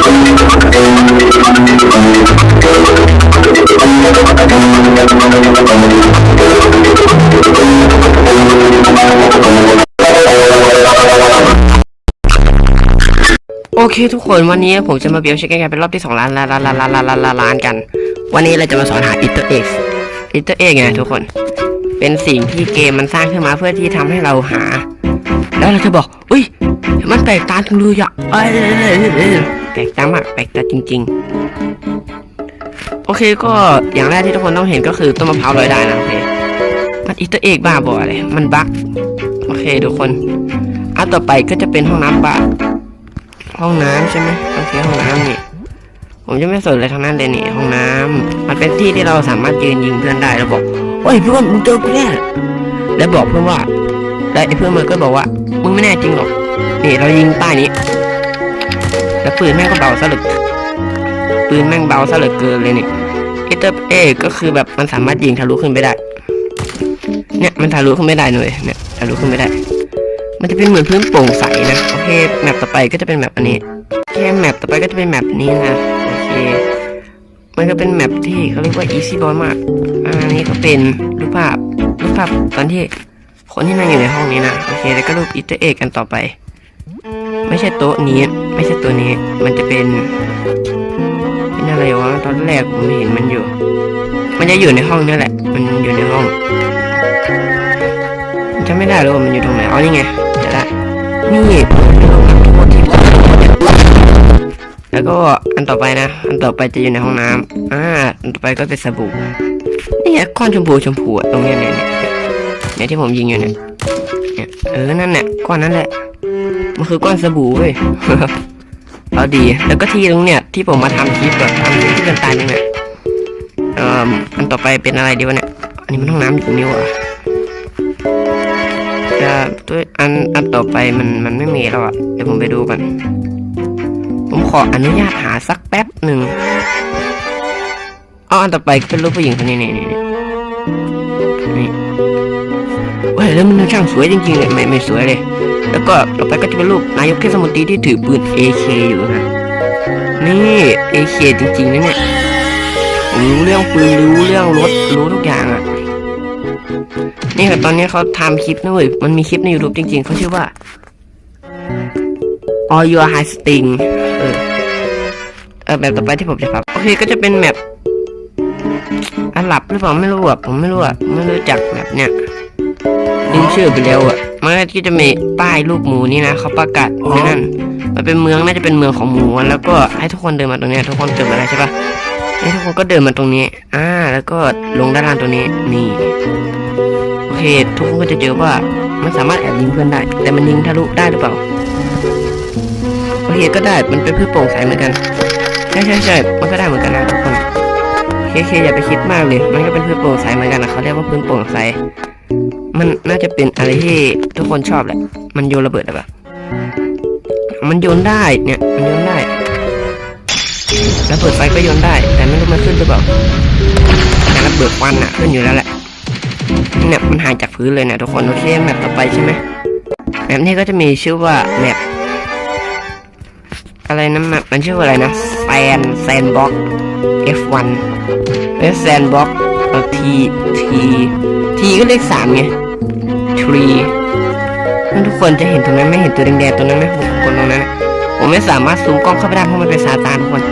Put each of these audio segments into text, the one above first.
โอเคทุกคนวันนี้ผมจะมาเบียวเช็คกันเป็นรอบที่สองล้านล้านล้านล้านล้านล้านล้านล้านกัน วันนี้เราจะมาสอนหาอิตเตอร์เอ็กซ์อิตเตอร์เอ็กซ์ไงทุกคน เป็นสิ่งที่เกมมันสร้างขึ้นมาเพื่อที่ทำให้เราหา แล้วเราจะบอก อุ้ยมันแปลกตาจังเลยอะ แปลกตามากแปลกตาจริง ๆ โอเคก็อย่างแรกที่ทุกคนต้องเห็นก็คือต้นมะพร้าวลอยได้นะโอเคมันอิตเตอร์เอกบ้าบออะไรมันบั๊กโอเคทุกคนอันต่อไปก็จะเป็นห้องน้ำบ้าห้องน้ำใช่ไหมโอเคห้องน้ำนี่ผมจะไม่สนเลยทั้งนั้นเลยนี่ห้องน้ำมันเป็นที่ที่เราสามารถยืนยิงเพื่อนได้แล้วบอกโอ้ยเพื่อนมึงเจอกูแน่แล้วบอกเพื่อนว่าแล้วไอ้เพื่อนมันก็บอกว่ามึงไม่แน่จริงหรอกนี่เรายิงป้ายนี้ แล้วปืนแม่งก็เบาซะเหลือปืนแม่งเบาซะเหลือเกินเลยนี่เอเตอร์เอก็คือแบบมันสามารถยิงทะลุขึ้นไปได้ เนี่ยมันทะลุขึ้นไม่ได้เลยเนี่ยทะลุขึ้นไม่ได้ มันจะเป็นเหมือนพื้นโปร่งใสนะโอเคแมปต่อไปก็จะเป็นแมปอันนี้แค่แมปต่อไปก็จะเป็นแมปนี้นะโอเคมันก็เป็นแมปที่เขาเรียกว่า easy boy มากอันนี้ก็เป็นรูปภาพรูปภาพตอนที่คนที่นั่งอยู่ในห้องนี้นะโอเคแล้วก็รูปอีเตอร์เอกกันต่อไป ใช่โต๊ะนี้ ไม่ใช่ตัวนี้ มันจะเป็น เป็นอะไรวะ ตอนแรกผมเห็นมันอยู่ มันจะอยู่ในห้องนี่แหละ มันอยู่ในห้องจำไม่ได้เลยว่ามันอยู่ตรงไหน อ๋อ นี่ไงเจอละนี่แล้วก็อันต่อไปนะ อันต่อไปจะอยู่ในห้องน้ำอ่า อันต่อไปก็เป็นสบู่ นี่ไงก้อนชมพูชมพูตรงนี้เนี่ยเนี่ยที่ผมยิงอยู่เนี่ยเนี่ยเออ นั่นแหละก้อนนั้นแหละ มันคือก้อนสบู่เว้ยเอาดี แล้วก็ที่ตรงเนี้ยที่ผมมาทำคลิปแบบทำคลิปที่ต่างๆนี่แหละเอ่ออันต่อไปเป็นอะไรดีวะเนี่ย อันนี้มันห้องน้ำอยู่นี่ว่ะจะด้วอันอันต่อไปมันมันไม่มีแล้วอะ เดี๋ยวผมไปดูกัน ผมขออนุญาตหาสักแป๊บหนึ่งอาอันต่อไปก็เป็นรูปผู้หญิงคนนี้นี่นี่นี่นี่เว้ยแล้วมันช่างสวยจริงๆเลยไม่ไม่สวยเลย แล้วก็ต่อไปก็จะเป็นรูปนายกเทศมนตรีที่ถือปืน AK อยู่นะนี่ AK จริงๆนะเนี่ยผมรู้เรื่องปืนรู้เรื่องรถรู้ทุกอย่างอะนี่ค่ะตอนนี้เขาทำคลิปนะเว้ยมันมีคลิปใน YouTube จริงๆเขาชื่อว่า All Your High Sting เออเออแบบต่อไปที่ผมจะพับโอเคก็จะเป็นแมปอันหลับหรือเปล่าไม่รู้อะผมไม่รู้อะไม่รู้จักแบบเนี้ยลืมชื่อไปแล้วอะ มันก็จะมีป้ายรูปหมูนี่นะเขาประกาศนั่นมันเป็นเมืองน่าจะเป็นเมืองของหมูแล้วก็ให้ทุกคนเดินมาตรงนี้ทุกคนเกิดมาได้ใช่ปะนี่ทุกคนก็เดินมาตรงนี้ อ่า แล้วก็ลงด้านล่างตรงนี้ นี่ โอเค ทุกคนก็จะเจอว่ามันสามารถแอบยิงเพื่อนได้ แต่มันยิงทะลุได้หรือเปล่า โอเค ก็ได้ มันเป็นพืชโปร่งใสเหมือนกัน ใช่ใช่ใช่มันก็ได้เหมือนกันนะทุกคน เคเคอย่าไปคิดมากเลย มันก็เป็นพืชโปร่งใสเหมือนกันนะเขาเรียกว่าพื้นโปร่งใส มันน่าจะเป็นอะไรที่ทุกคนชอบแหละ มันโยนระเบิดอะปะมันโยนได้เนี่ย มันโยนได้ ระเบิดไฟก็โยนได้ แต่ไม่รู้มันขึ้นหรือเปล่าแต่ระเบิดควันอะขึ้นอยู่แล้วแหละ เนี่ยมันห่างจากพื้นเลยนะทุกคนโอเคแมปต่อไปใช่ไหมแมปนี้ก็จะมีชื่อว่าแมปอะไรนะแมปมันชื่อว่าอะไรนะแซนแซนบ็อก F1 เป็นแซนบ็อกทีทีทีก็เลขสามไง tree ทุกคนจะเห็นตรงนั้นไม่เห็นตัวแดงๆตรงนั้นไหมผมกดตรงนั้นนะผมไม่สามารถซูมกล้องเข้าไปได้เพราะมันเป็นซาตานทุกคน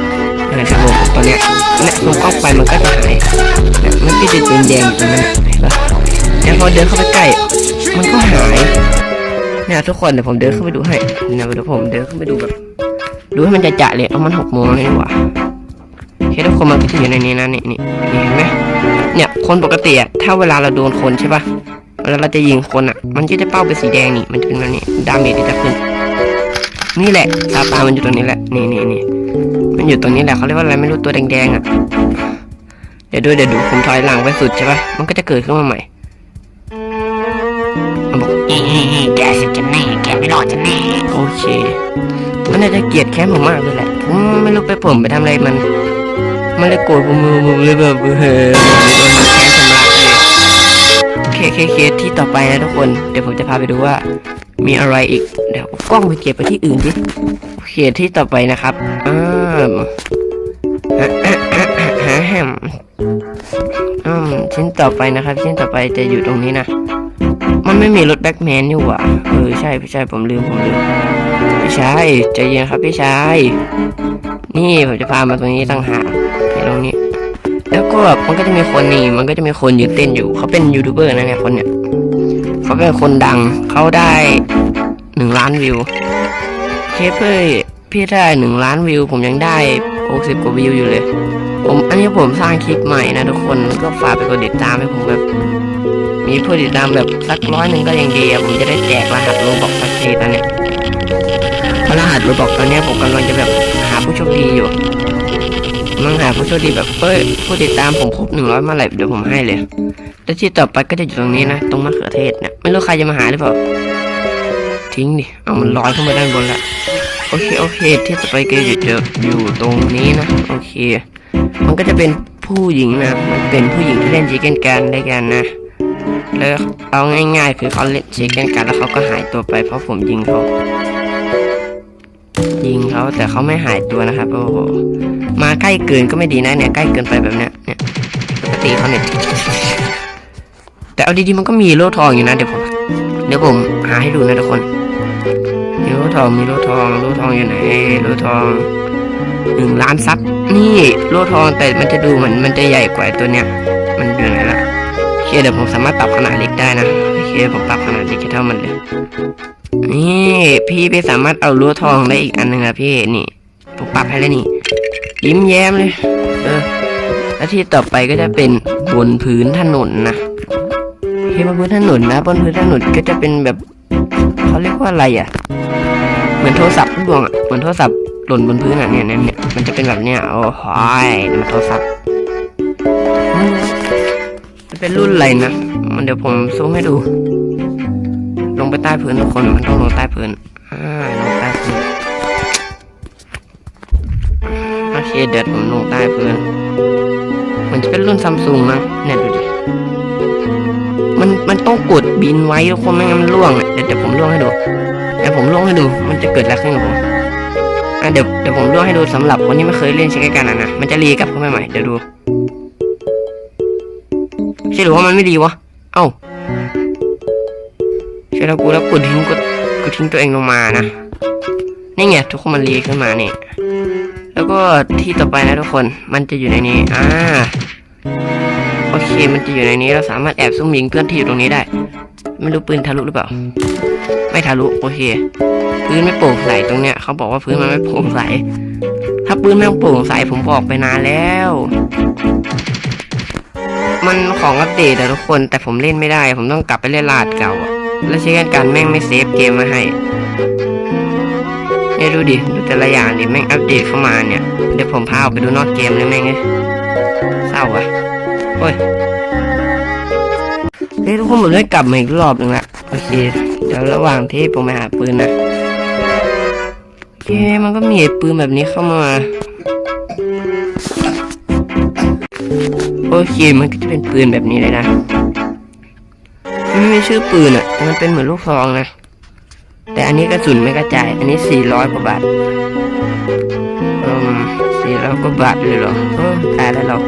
เออครับผมตัวเนี้ยเนี่ยซูมกล้องไปมันก็จะหายเนี่ยมันก็จะแดงๆตรงนั้นเห็นปะแล้วพอเดินเข้าไปใกล้มันก็หายเนี่ยทุกคนเดี๋ยวผมเดินเข้าไปดูให้เนี่ยเดี๋ยวผมเดินเข้าไปดูแบบดูให้มันจะจะเลยเอามันหกโมงแล้วนี่หว่าโอเคทุกคนมันก็จะอยู่ในนี้นะนี่นี่นี่เห็นไหมเนี่ยคนปกติอะถ้าเวลาเราโดนคนใช่ปะ เวลาเราจะยิงคนอะมันก็จะเป้าเป็นสีแดงนี่ มันจะเป็นแบบนี้ ดาเมจที่จะขึ้น นี่แหละซาตานมันอยู่ตรงนี้แหละ นี่นี่นี่มันอยู่ตรงนี้แหละเขาเรียกว่าอะไรไม่รู้ตัวแดงๆอะเดี๋ยวดูเดี๋ยวดูผมถอยหลังไปสุดใช่ปะมันก็จะเกิดขึ้นมาใหม่มันบอกเฮ้ยแกสิจะแน่แกไม่รอดจะแน่โอเค มันน่าจะเกลียดแค้นผมมากเลยแหละ ผมไม่รู้ไปผมไปทำอะไรมัน มันเลยโกรธผมผมเลยแบบเฮ้ย เคเคเคที่ต่อไปนะทุกคน เดี๋ยวผมจะพาไปดูว่า มีอะไรอีก เดี๋ยวกล้องไปเก็บไปที่อื่นดิเคที่ต่อไปนะครับอ่าแฮมอืมชิ้นต่อไปนะครับ ชิ้นต่อไปจะอยู่ตรงนี้นะ มันไม่มีรถแบ็กแมนอยู่ว่ะเออใช่พี่ชายผมลืมผมลืมพี่ชายใจเย็นครับพี่ชายนี่ผมจะพามาตรงนี้ตั้งหากตรงนี้ แล้วก็แบบมันก็จะมีคนนี่มันก็จะมีคนยืนเต้นอยู่ เขาเป็นยูทูบเบอร์นะเนี่ยคนเนี่ยเขาเป็นคนดังเขาได้หนึ่งล้านวิวเคปเพื่อพี่ได้หนึ่งล้านวิว ผมยังได้หกสิบกว่าวิวอยู่เลยผมอันนี้ผมสร้างคลิปใหม่นะทุกคนก็ฝากไปกดติดตามให้ผมแบบมีผู้ติดตามแบบสักร้อยหนึ่งก็ยังดีอะผมจะได้แจกรหัสโลบอกสักทีตอนเนี้ยเพราะรหัสโลบอกตอนเนี้ยผมกำลังจะแบบหาผู้โชคดีอยู่ กำลังหาผู้โชคดีแบบเอ้ยผู้ติดตามผมครบหนึ่งร้อยเมื่อไหร่เดี๋ยวผมให้เลย แล้วที่ต่อไปก็จะอยู่ตรงนี้นะ ตรงมะเขือเทศเนี่ยไม่รู้ใครจะมาหาหรือเปล่า ทิ้งดิ เอามันลอยขึ้นมาด้านบนละโอเคโอเคที่ต่อไปก็จะอยู่ตรงนี้นะ โอเค มันก็จะเป็นผู้หญิงนะมันเป็นผู้หญิงที่เล่นจีเกนกันได้กันนะแล้วเอาง่ายๆ คือเขาเล่นเช็คกันกันแล้วเขาก็หายตัวไปเพราะผมยิงเขา ยิงเขาแต่เขาไม่หายตัวนะครับ โอ้โหมาใกล้เกินก็ไม่ดีนะเนี่ยใกล้เกินไปแบบเนี้ยเนี่ยปกติเขาเนี่ยแต่เอาดีๆมันก็มีโล่ทองอยู่นะเดี๋ยวผมเดี๋ยวผมหาให้ดูนะทุกคนมีโล่ทองมีโล่ทองโล่ทองอยู่ไหนโล่ทองหนึ่งล้านซับนี่โล่ทองแต่มันจะดูเหมือนมันจะใหญ่กว่าตัวเนี้ยมันอยู่ไหนล่ะโอเคเดี๋ยวผมสามารถปรับขนาดเล็กได้นะโอเคผมปรับขนาดเล็กให้เท่ามันเลย นี่พี่ไปสามารถเอารั้วทองได้อีกอันหนึ่งนะพี่นี่ผมปรับให้แล้วนี่ ยิ้มแย้มเลย เออแล้วที่ต่อไปก็จะเป็นบนพื้นถนนนะโอเคบนพื้นถนนนะบนพื้นถนนก็จะเป็นแบบเขาเรียกว่าอะไรอะ เหมือนโทรศัพท์ดวงอะเหมือนโทรศัพท์หล่นบนพื้นอะเนี่ยเนี่ยมันจะเป็นแบบเนี้ยโอ้โหยนี่มันโทรศัพท์อืมมันเป็นรุ่นอะไรนะมันเดี๋ยวผมซูมให้ดู งไปใต้พื้นทุกคนมันต้องลงใต้พื้นอ่าลงใต้พื้นโอเคเดี๋ยวผมลงใต้พื้นมันจะเป็นรุ่นซัมซุงมั้งเนี่ยดูดิมันมันต้องกดบินไว้ทุกคนไม่งั้นมันล่วงเดี๋ยวเดี๋ยวผมล่วงให้ดูเดี๋ยวผมล่วงให้ดู มันจะเกิดอะไรขึ้นกับผมอะเดี๋ยวเดี๋ยวผมล่วงให้ดูสำหรับคนที่ไม่เคยเล่นเช็คกันนะนะมันจะรีกลับเข้ามาใหม่เดี๋ยวดูใช่หรือว่ามันไม่ดีวะเอ้า ใช่แล้วกูแล้วกูทิ้งกูกูทิ้งตัวเองลงมานะนี่ไงทุกคนมันรีขึ้นมานี่แล้วก็ที่ต่อไปนะทุกคนมันจะอยู่ในนี้อ่าโอเคมันจะอยู่ในนี้เราสามารถแอบซุ่มยิงเพื่อนที่อยู่ตรงนี้ได้ ไม่รู้ปืนทะลุหรือเปล่า ไม่ทะลุโอเค พื้นไม่โปร่งใสตรงเนี้ยเขาบอกว่าพื้นมันไม่โปร่งใสถ้าปืนไม่โปร่งใสผมบอกไปนานแล้ว มันของอัปเดตอะทุกคนแต่ผมเล่นไม่ได้ ผมต้องกลับไปเล่นลาดเก่าอะ แล้วใช้กันการแม่งไม่เซฟเกมมาให้เนี่ยดูดิดูแต่ละอย่างดิแม่งอัปเดตเข้ามาเนี่ย เดี๋ยวผมพาออกไปดูนอกเกมเลยแม่งเลยเศร้าอะโอ้ยเฮ้ยทุกคนผมได้กลับมาอีกรอบหนึ่งละโอเค เดี๋ยวระหว่างที่ผมไปหาปืนนะโอเคมันก็มีปืนแบบนี้เข้ามาโอเคมันก็จะเป็นปืนแบบนี้เลยนะ ไม่มีชื่อปืนอะแต่มันเป็นเหมือนลูกซองนะ แต่อันนี้กระสุนไม่กระจาย อันนี้สี่ร้อยกว่าบาทอืมสี่ร้อยกว่าบาทเลยเหรอโอ้ตายแล้วเรา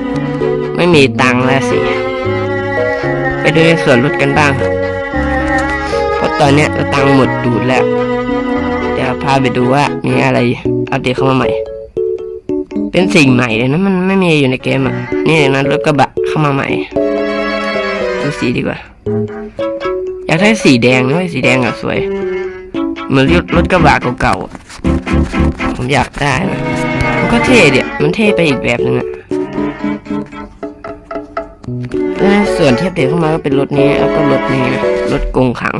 ไม่มีตังค์แล้วสิ ไปดูในส่วนลดกันบ้าง เพราะตอนเนี้ยเราตังค์หมดดูดแล้ว เดี๋ยวพาไปดูว่ามีอะไรอัปเดตเข้ามาใหม่ เป็นสิ่งใหม่เลยนะมันไม่มีอยู่ในเกมอะ นี่นะรถกระบะเข้ามาใหม่ ดูสีดีกว่า อยากได้สีแดงด้วยสีแดงอะสวย เหมือนรถกระบะเก่าๆ ผมอยากได้นะมันก็เท่เดียมันเท่ไปอีกแบบนึงอะส่วนเที่อัปเดตเข้ามาก็เป็นรถนี้แล้วก็รถนี้นะรถกงขัง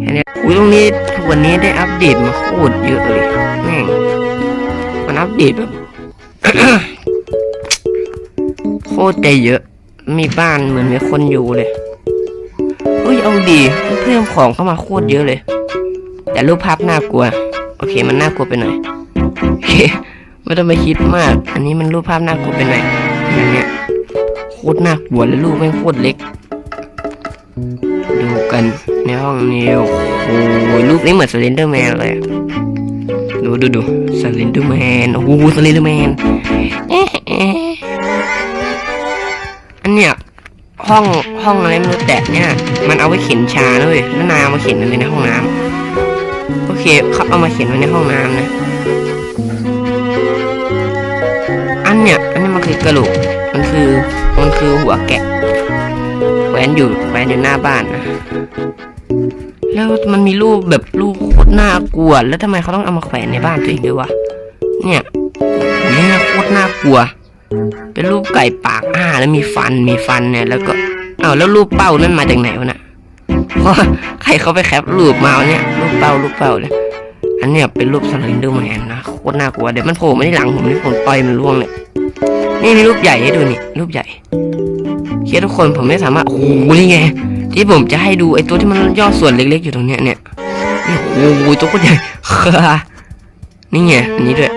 แค่นี้อุ้ยตรงนี้ทุกวันนี้ได้อัปเดตมาโคตรเยอะเลยแม่งมันอัปเดตแบบโคตรใจเยอะ มีบ้านเหมือนมีคนอยู่เลยเฮ้ยเอาดีเพิ่มของเข้ามาโคตรเยอะเลย แต่รูปภาพน่ากลัว โอเค มันน่ากลัวไปหน่อยโอเคไม่ต้องไปคิดมาก อันนี้มันรูปภาพน่ากลัวไปหน่อยอย่างเนี้ยโคตรน่ากลัวเลยรูปแม่งโคตรเล็ก ดูกันในห้องนี้โอ้โหรูปนี้เหมือนสเลนเดอร์แมนเลยดูดูดูสลินเดอร์แมนโอ้โหสลินเดอร์แมน อันเนี้ยห้องห้องอะไรไม่รู้แต่เนี่ยมันเอาไว้เข็นชาเลยแล้วนายเอามาเข็นอะไรในห้องน้ำโอเคเขาเอามาเข็นไว้ในห้องน้ำนะ อันเนี้ยอันนี้มันคือกระโหลกมันคือมันคือหัวแกะแขวนอยู่แขวนอยู่หน้าบ้านนะแล้วมันมีรูปแบบรูปโคตรน่ากลัว แล้วทำไมเขาต้องเอามาแขวนในบ้านตัวเองด้วยวะเนี่ยเนี่ยโคตรน่ากลัว เป็นรูปไก่ปากอ้าแล้วมีฟันมีฟันเนี่ย แล้วก็อ้าวแล้วรูปเป้านั่นมาจากไหนวะน่ะเพราะใครเขาไปแคปรูปมาเนี่ยรูปเป้ารูปเป้าเลยอันเนี้ยเป็นรูปสไลเดอร์แมนนะโคตรน่ากลัวเดี๋ยวมันโผล่มาที่หลังผมนี่ผมต่อยมันร่วงเลยนี่มีรูปใหญ่ให้ดูนี่รูปใหญ่เคียทุกคนผมไม่สามารถโอ้โหนี่ไงที่ผมจะให้ดูไอ้ตัวที่มันย่อส่วนเล็กๆอยู่ตรงเนี้ยเนี่ยโอ้โหตัวโคตรใหญ่นี่ไงอันนี้ด้วย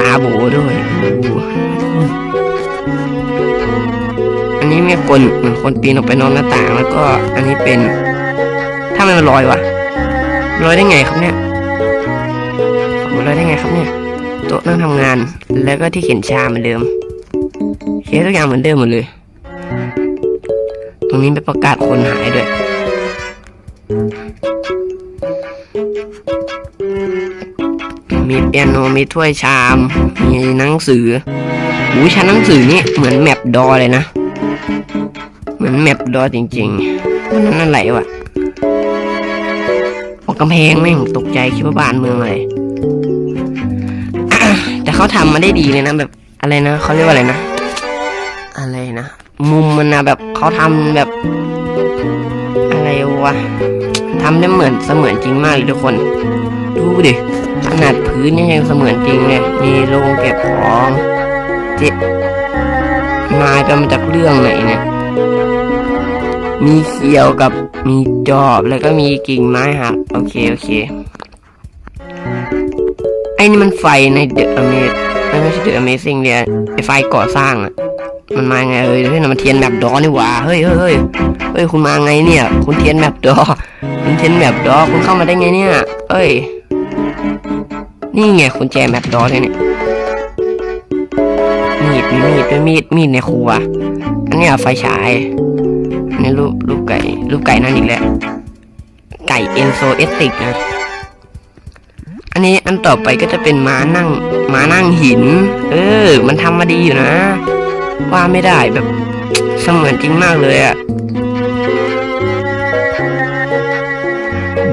ตาโบด้วยโบ้อันนี้มีคนเหมือนคนปีนออกไปนอกหน้าต่างแล้วก็อันนี้เป็น ถ้ามันลอยวะลอยได้ไงครับเนี่ยโอ้ลอยได้ไงครับเนี่ยโต๊ะนั่งทำงานแล้วก็ที่เขียนชาเหมือนเดิมเขียนทุกอย่างเหมือนเดิมหมดเลย ตรงนี้เป็นประกาศคนหายด้วย เปียโนมีถ้วยชาม มีหนังสือหูชั้นหนังสือนี่เหมือนแมปดอเลยนะ เหมือนแมปดอจริงๆมันนั่นอะไรวะออกกำแพงแม่งตกใจคิดว่าบ้านเมืองอะไรแต่เขาทำมาได้ดีเลยนะแบบอะไรนะเขาเรียกว่าอะไรนะ อะไรนะ มุมมันนะแบบเขาทำแบบ อะไรวะทำได้เหมือนเสมือนจริงมากเลยทุกคน ดูดิขนาดพื้นยังเสมือนจริงเลยมีโรงเก็บของเจ๊นายไปมาจากเรื่องไหนเนี่ย มีเขียวกับมีจอบแล้วก็มีกิ่งไม้หักโอเคโอเค ไอ้นี่มันไฟในเดอะอเมซไม่ใช่เดอะอเมซิ่งเดียไอไฟก่อสร้างอะมันมาไงเอ้ยเฮ้ยนั่นมันเทียนแบบดอนี่หว่าเฮ้ยเฮ้ยเฮ้ยเฮ้ยคุณมาไงเนี่ย คุณเทียนแบบดอ คุณเทียนแบบดอคุณเข้ามาได้ไงเนี่ยเอ้ย นี่ไงคุณแจแบบดอเลยเนี่ย มีดมีมีดด้วยมีดมีดในครัว อันนี้ยไฟฉายนนี้รูปรูปไก่รูปไก่นั่นอีกแล้วไก่เอนโซเอสติกนะ อันนี้อันต่อไปก็จะเป็นม้านั่งม้านั่งหิน เออ มันทำมาดีอยู่นะ ว่าไม่ได้แบบเสมือนจริงมากเลยอะ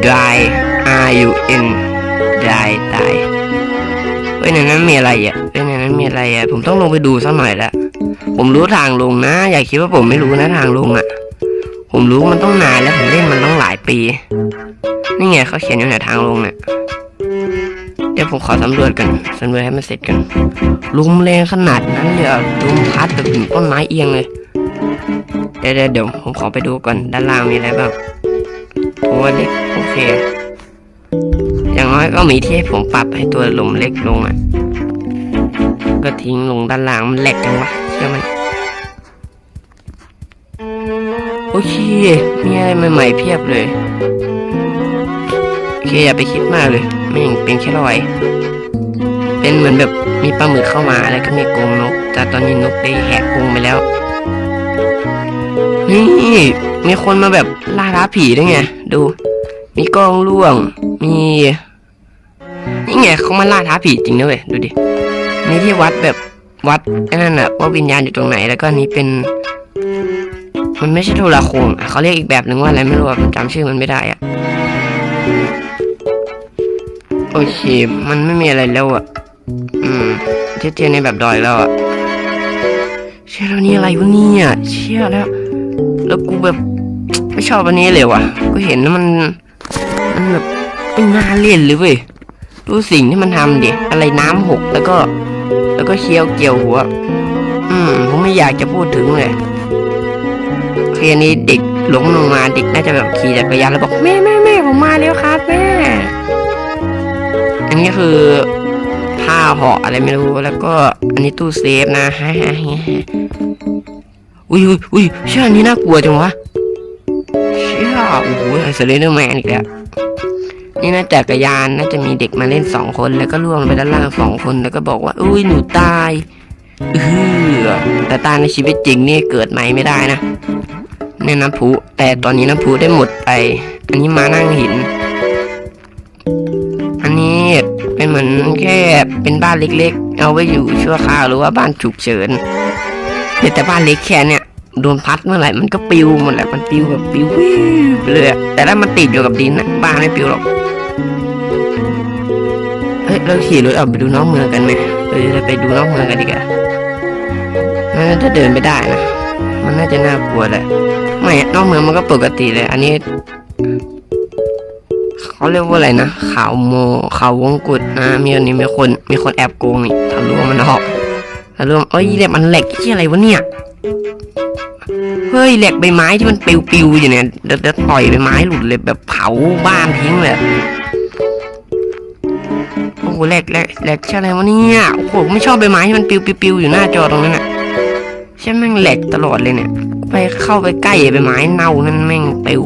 die R U N die ตายเฮ้ยในนั้นมีอะไรอะเฮ้ยในนั้นมีอะไรอะ ผมต้องลงไปดูสักหน่อยละผมรู้ทางลงนะ อย่าคิดว่าผมไม่รู้นะทางลงอะ ผมรู้มันต้องนานแล้วผมเล่นมันต้องหลายปี นี่ไงเขาเขียนอยู่ในทางลงเนี่ยเดี๋ยวผมขอสำรวจกันสำรวจให้มันเสร็จกันลมแรงขนาดนั้นเลยเหรอลมพัดแบบถึงต้นไม้เอียงเลยเดี๋ยวเดี๋ยวเดี๋ยวผมขอไปดูก่อนด้านล่างมีอะไรบ้างตัวเล็กโอเค อย่างน้อยก็มีที่ให้ผมปรับให้ตัวลมเล็กลงอะ ก็ทิ้งลงด้านล่างมันแหลกจังวะเชื่อมันโอเค มีอะไรใหม่ๆเพียบเลย โอเคอย่าไปคิดมากเลยไม่งเป็นแค่รอย เป็นเหมือนแบบมีปลาหมึกเข้ามาแล้วก็มีกรงนก แต่ตอนนี้นกได้แหกกรงไปแล้ว นี่มีคนมาแบบล่าท้าผีด้วยไง ดู มีกล้องล่วง มี นี่ไงเขามาล่าท้าผีจริงนะเว้ยดูดิมีที่วัดแบบวัดไอ้นั่นอะว่าวิญญาณอยู่ตรงไหนแล้วก็นี้เป็น มันไม่ใช่โทรโคงอะเขาเรียกอีกแบบหนึ่งว่าอะไรไม่รู้อะผมจำชื่อมันไม่ได้อะโอเค มันไม่มีอะไรแล้วอะอืมเทียนในแบบดอยแล้วอะเชื่อแล้วนี่อะไรวะเนี่ยเชื่อแล้ว แล้วกูแบบไม่ชอบอันนี้เลยว่ะก็เห็นแล้วมัน มันแบบไม่น่าเล่นเลยเว้ย ดูสิ่งที่มันทำดิอะไรน้ำหกแล้วก็ แล้วก็เคี้ยวเกี่ยวหัว อืม ผมไม่อยากจะพูดถึงเลยเคอันนี้เด็กหลงลงมาเด็กน่าจะแบบขี่จักรยานแล้วบอกแม่แม่แม่ผมมาแล้วครับแม่ อันนี้คือผ้าห่ออะไรไม่รู้แล้วก็อันนี้ตู้เซฟนะฮะฮะฮะอุ้ยอุ้ยอุ้ยเชื่ออันนี้น่ากลัวจังวะเชี่ยโอ้โหไอสเลนเดอร์แมนอีกแล้ว นี่น่าจักรยานน่าจะมีเด็กมาเล่นสองคนแล้วก็ล่วงไปด้านล่างสองคนแล้วก็บอกว่า อุ้ยหนูตายเออแต่ตายในชีวิตจริงนี่เกิดใหม่ไม่ได้นะในน้ำพุแต่ตอนนี้น้ำพุได้หมดไป อันนี้มานั่งหิน อันนี้เป็นเหมือนแค่เป็นบ้านเล็กๆ เอาไว้อยู่ชั่วคราวหรือว่าบ้านฉุกเฉินแต่บ้านเล็กแค่เนี่ยโดนพัดเมื่อไหร่มันก็ปิวหมดแหละมันปิวแบบปิววิวเลยแต่ถ้ามันติดอยู่กับดินนะบ้านไม่ปิวหรอก เราขี่รถออกไปดูนอกเมืองกันไหมเออเราไปดูนอกเมืองกันดีกว่ามันน่าจะเดินไม่ได้นะ มันน่าจะน่ากลัวแหละ ไม่อะนอกเมืองมันก็ปกติเลย อันนี้ เขาเรียกว่าอะไรนะข่าวโมข่าววงกุฎนะมีอันนี้มีคน มีคนแอบโกงนี่ทะลุมันออกทะลุเอ้ยเหล็กมันเหล็กที่อะไรวะเนี่ย เฮ้ยเหล็กใบไม้ที่มันปิวๆอยู่เนี่ยเดี๋ยวเดี๋ยวต่อยใบไม้หลุดเลยแบบเผาบ้านทิ้งเลย โหเหลกเหลกเหลกใช่อะไรวะเนี่ยโอ้โหไม่ชอบใบไม้ที่มันปิวๆอยู่หน้าจอตรงนั้นอะใช่แม่งเหลกตลอดเลยเนี่ยไปเข้าไปใกล้ใบไม้เน่านั่นแม่งปิว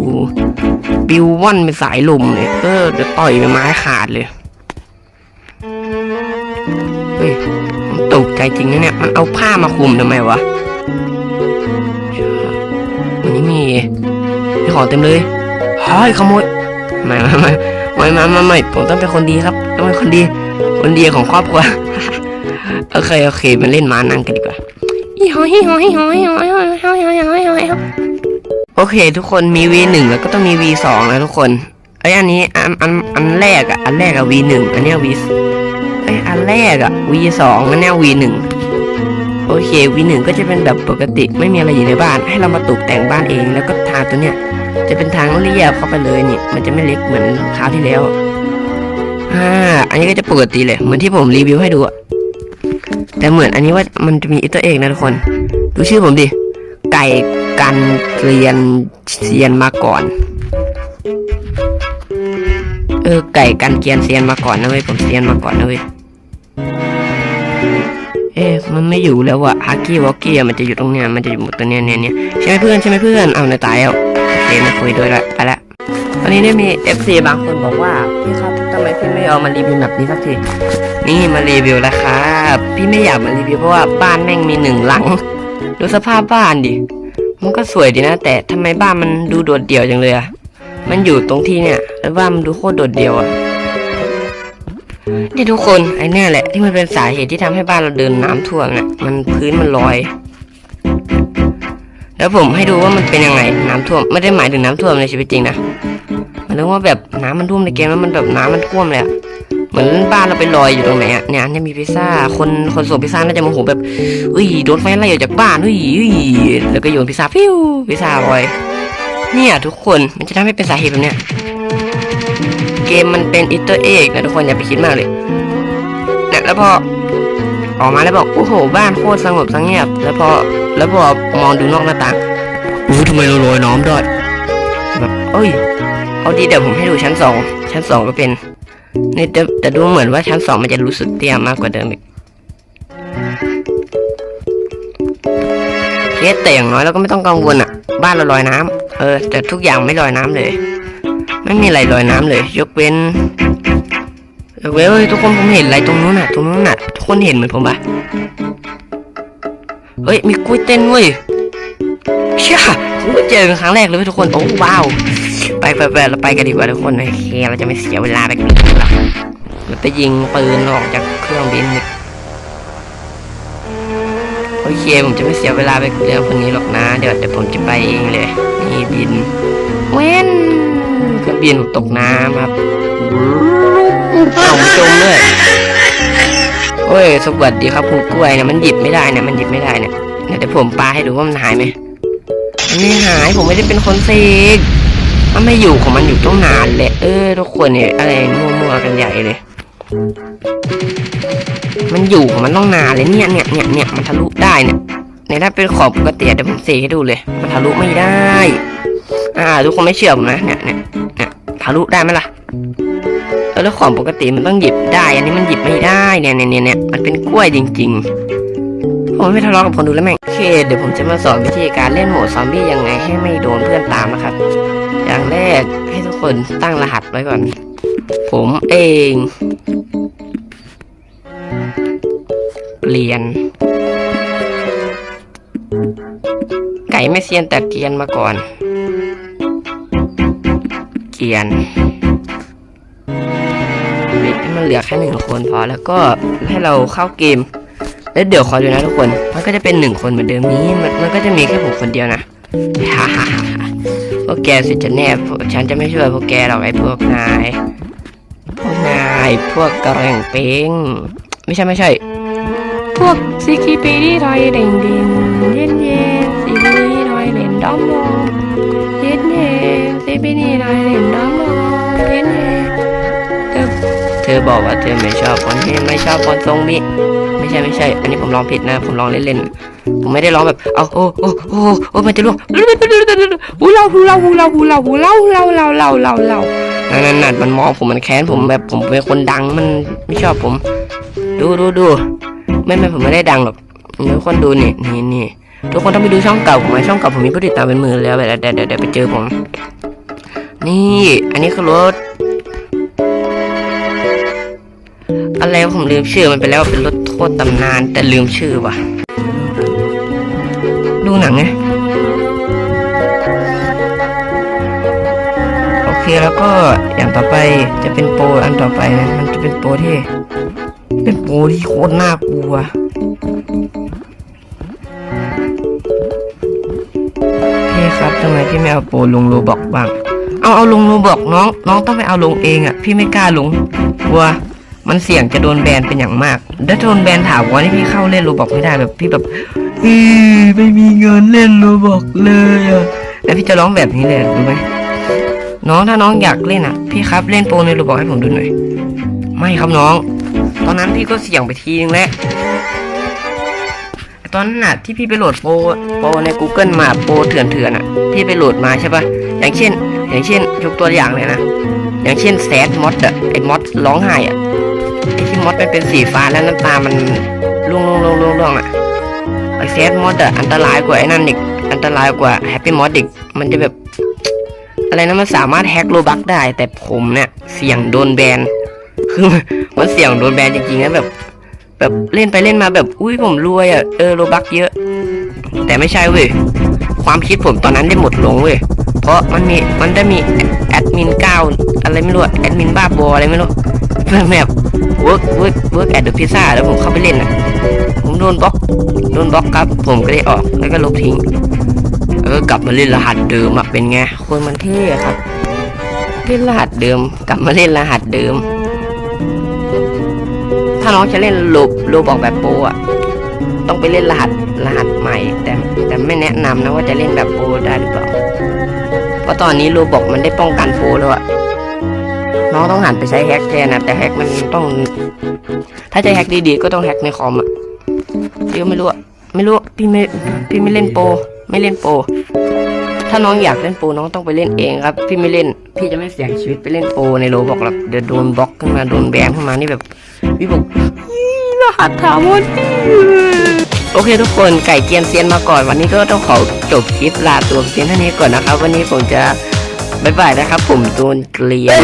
ปิวว่อนเป็นสายลมเลยเออเดี๋ยวต่อยไปไม้ขาดเลยเฮ้ยตกใจจริงนะเนี่ยมันเอาผ้ามาคลุมทำไมวะวันนี้มีมีของเต็มเลยเฮ้ยขโมยไม่ไม่ไม่ ไม่ไม่ไม่ไม่ผมต้องเป็นคนดีครับต้องเป็นคนดี คนดีของครอบครัวโอเคโอเคมาเล่นม้านั่งกันดีกว่าโอเค ทุกคนมี V1 แล้วก็ต้องมี V2 นะทุกคนไอ้อันนี้อันอันอันแรกอะอันแรกอะ V1 อันเนี้ย V ไอ้อันแรกอะ V2 อันเนี้ย V1 โอเค V1 ก็จะเป็นแบบปกติไม่มีอะไรอยู่ในบ้าน ให้เรามาตกแต่งบ้านเองแล้วก็ทาตัวเนี้ย จะเป็นทางเรียบเข้าไปเลยนี่ มันจะไม่เล็กเหมือนคราวที่แล้วอ่าอันนี้ก็จะปกติเลย เหมือนที่ผมรีวิวให้ดูอะแต่เหมือนอันนี้ว่ามันจะมีอิตเอกนะทุกคน ดูชื่อผมดิ ไก่กันเกลียนเซียนมาก่อน เออ ไก่กันเกลียนเซียนมาก่อนนะเว้ย ผมเซียนมาก่อนนะเว้ย เอ๊ะ มันไม่อยู่แล้วอะฮักกี้วอกกี้มันจะอยู่ตรงเนี้ย มันจะอยู่ตัวเนี้ยเนี่ยเนี่ยใช่ไหมเพื่อน ใช่ไหมเพื่อน เอาในตายแล้ว เคมาคุยด้วยละไปละวันนี้ได้มี FC บางคนบอกว่าพี่ครับทำไมพี่ไม่เอามารีวิวแบบนี้สักทีนี่มารีวิวแล้วครับพี่ไม่อยากมารีวิวเพราะว่าบ้านแม่งมีหนึ่งหลังดูสภาพบ้านดิมันก็สวยดีนะ แต่ทำไมบ้านมันดูโดดเดี่ยวจังเลยอะมันอยู่ตรงที่เนี่ยแล้วบ้านมันดูโคตรโดดเดี่ยวอะนี่ทุกคนไอ้เนี่ยแหละที่มันเป็นสาเหตุที่ทำให้บ้านเราเดินน้ำท่วมเนี่ยมันพื้นมันลอย แล้วผมให้ดูว่ามันเป็นยังไงน้ำท่วมไม่ได้หมายถึงน้ำท่วมในชีวิตจริงนะหมายถึงว่าแบบน้ำมันท่วมในเกมแล้วมันแบบน้ำมันท่วมเลยอะเหมือนบ้านเราไปลอยอยู่ตรงไหนอะเนี่ยเนี่ยมีพิซซ่าคนคนส่งพิซซ่าน่าจะโมโหแบบอุ้ยโดนไฟไล่ออกจากบ้านอุ้ยอุ้ยแล้วก็โยนพิซซ่าพิ้วพิซซ่าลอยเนี่ยทุกคนมันจะทำให้เป็นสาเหตุแบบเนี้ยเกมมันเป็นอิตเตอร์เอกนะทุกคนอย่าไปคิดมากเลยเนี่ยแล้วพอออกมาแล้วบอกโอ้โหบ้านโคตรสงบสงเงียบ แล้วพอ แล้วพอมองดูนอกหน้าต่างอู้ทำไมเราลอยน้ำได้แบบเอ้ย เอาดีเดี๋ยวผมให้ดูชั้นสอง ชั้นสองก็เป็นนี่แต่แต่ดูเหมือนว่าชั้นสองมันจะรู้สึกเตี้ยมากกว่าเดิมอีกเคสแต่อย่างน้อยเราก็ไม่ต้องกังวลอะ บ้านเราลอยน้ำเออ แต่ทุกอย่างไม่ลอยน้ำเลย ไม่มีอะไรลอยน้ำเลย ยกเว้นยกเว้นเฮ้ยทุกคนผมเห็นอะไรตรงนู้นน่ะ ตรงนู้นน่ะ ทุกคนเห็นเหมือนผมปะ เฮ้ย มีกุ้ยเต้นเว้ยเชี่ยผมเจอเป็นครั้งแรกเลยทุกคน โอ้ว้าว ไปไปไปเราไปกันดีกว่าทุกคนโอเคเราจะไม่เสียเวลาไปกันหรอกเราไปยิงปืนออกจากเครื่องบินอีกโอเคผมจะไม่เสียเวลาไปกับเรื่องคนนี้หรอกนะ เดี๋ยวเดี๋ยวผมจะไปเองเลย นี่บินเว้นเครื่องบินตกน้ำครับเอาจมเลย โอ้ย สวัสดีครับคุณกล้วยเนี่ยมันหยิบไม่ได้เนี่ยมันหยิบไม่ได้เนี่ยเดี๋ยวผมปาให้ดูว่ามันหายไหมมันไม่หายผมไม่ได้เป็นคนเสกมันไม่อยู่ของมันอยู่ต้องนานแหละเออทุกคนเนี่ยอะไรมั่วๆกันใหญ่เลย มันอยู่ของมันต้องนานเลยเนี่ยเนี่ยเนี่ยเนี่ยมันทะลุได้เนี่ยเนี่ยถ้าเป็นขอบปกติเดี๋ยวผมเสกให้ดูเลย มันทะลุไม่ได้ อ่า ทุกคนไม่เชื่อผมนะเนี่ยเนี่ยเนี่ยทะลุได้ไหมล่ะ แล้วของปกติมันต้องหยิบได้ อันนี้มันหยิบไม่ได้เนี่ยเนี่ยเนี่ยเนี่ยมันเป็นกล้วยจริงๆ ผมไม่ทะเลาะกับคนดูแล้วแม่งโอเคเดี๋ยวผมจะมาสอนวิธีการเล่นโหมดซอมบี้ยังไงให้ไม่โดนเพื่อนตามนะครับ อย่างแรกให้ทุกคนตั้งรหัสไว้ก่อน ผมเองเกลียน ไก่ไม่เซียนแต่เกียนมาก่อน เกียน มันเหลือแค่หนึ่งคนพอแล้วก็ให้เราเข้าเกม แล้วเดี๋ยวขอดูนะทุกคน มันก็จะเป็นหนึ่งคนเหมือนเดิมนี้มันมันก็จะมีแค่ผมคนเดียวนะฮ่าฮ่าฮ่าพวกแกสิจะแน่ฉันจะไม่ช่วยพวกแกหรอกไอ้พวกนายพวกนายพวกกระแรงเป้งไม่ใช่ไม่ใช่ พวกซิกิปีดีรอยเด่งดิงเย็นเย็นซิปีดีรอยเล่นดอมโมเย็นเย็นซิปีดีรอยเล่นดอมโมเย็นเย็น เธอบอกว่าเธอไม่ชอบคนที่ไม่ชอบคนทรงมิไม่ใช่ไม่ใช่ อันนี้ผมลองผิดนะ ผมลองเล่นๆ ผมไม่ได้ร้องแบบ เอาโอ้โอ้โอ้โอ้มันจะล่วงหูเราหูเราหูเราหูเราหูเราหูเราเราเราเราเรานั่นนั่นนั่นมันมองผมมันแค้นผมแบบผมเป็นคนดังมันไม่ชอบผม ดูดูดูไม่ไม่ผมไม่ได้ดังหรอกเดี๋ยวคนดูนี่นี่นี่ทุกคนต้องไปดูช่องเก่าผมไหมช่องเก่าผมมีผู้ติดตามเป็นหมื่นแล้วเดี๋ยวเดี๋ยวไปเจอผม นี่ อันนี้คือรถ อะไรวผมลืมชื่อมันไปแล้วเป็นรถโทษตำนาน แต่ลืมชื่อว่ะ ดูหนังไงโอเคแล้วก็อย่างต่อไปจะเป็นโปรอันต่อไปนะมันจะเป็นโปรที่ เป็นโปรที่โคตรน่ากลัวพี่ครับทำไมพี่ไม่เอาโปรลงโรบอกบ้างเอาเอาลงโรบอกน้อง น้องต้องไปเอาลงเองอะ พี่ไม่กล้าลงกลัว มันเสี่ยงจะโดนแบนเป็นอย่างมาก ถ้าโดนแบนถาวรนี่พี่เข้าเล่นโรบอกไม่ได้แบบพี่แบบอีไม่มีเงินเล่นโรบอกเลยอะแล้วพี่จะร้องแบบนี้เลยรู้ไหมน้องถ้าน้องอยากเล่นอะ พี่ครับเล่นโปรในโรบอกให้ผมดูหน่อย ไม่ครับน้อง ตอนนั้นพี่ก็เสี่ยงไปทีนึงแล้วตอนนั้นน่ะที่พี่ไปโหลดโปรโปรใน Google มาโปรเถื่อนเถื่อนๆอะ พี่ไปโหลดมาใช่ปะอย่างเช่น อย่างเช่นยกตัวอย่างเลยนะ อย่างเช่นแซดมอดอะไอ้มอดร้องไห้อะ มอดมันเป็นสีฟ้าแล้วน้ำตามันร่วงร่วงร่วงร่วงร่วงอะไอแซดมอดอะอันตรายกว่าไอ้นั่นอีกอันตรายกว่าแฮปปี้มอดอีกมันจะแบบ อะไรนะมันสามารถแฮกโลบักได้ แต่ผมเนี่ยเสี่ยงโดนแบนคือมันเสี่ยงโดนแบนจริงๆนะแบบ แบบเล่นไปเล่นมาแบบอุ้ยผมรวยอะเออโลบักเยอะ แต่ไม่ใช่เว้ยความคิดผมตอนนั้นได้หมดลงเว้ยเพราะมันมีมันได้มีแอดมินเก้าอะไรไม่รู้แอดมินบ้าบออะไรไม่รู้ แบบ work work work at the pizza แล้วผมเข้าไปเล่นอะ ผมโดนบล็อกโดนบล็อกครับ ผมก็เลยออกแล้วก็ลบทิ้งแล้วก็กลับมาเล่นรหัสเดิมอะเป็นไงคนมันเท่ครับเล่นรหัสเดิม กลับมาเล่นรหัสเดิม ถ้าน้องจะเล่นโลโลบอกแบบโปรอะต้องไปเล่นรหัสรหัสใหม่ แต่แต่ไม่แนะนำนะว่าจะเล่นแบบโปรได้หรือเปล่าเพราะตอนนี้โลบอกมันได้ป้องกันโปรแล้วอะ น้องต้องหันไปใช้แฮกแทนนะแต่แฮกมันต้อง ถ้าจะแฮกดีๆก็ต้องแฮกในคอมอะพี่ก็ไม่รู้อะไม่รู้พี่ไม่พี่ไม่เล่นโปรไม่เล่นโปรถ้าน้องอยากเล่นโปรน้องต้องไปเล่นเองครับ พี่ไม่เล่น พี่จะไม่เสี่ยงชีวิตไปเล่นโปรในโลบอกหรอกเดี๋ยวโดนบล็อกขึ้นมาโดนแบนขึ้นมานี่แบบพี่บอกอีรหัสถามว่าโอเคทุกคนไก่เกียนเซียนมาก่อน วันนี้ก็ต้องขอจบคลิปลาตัวเพียงเท่านี้ก่อนนะครับ วันนี้ผมจะ บายบายนะครับผมโดนเกลียน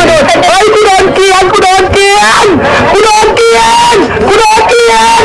ไอ้กูโดนเกลียนกูโดนเกลียนกูโดนเกลียนกูโดนเกลียน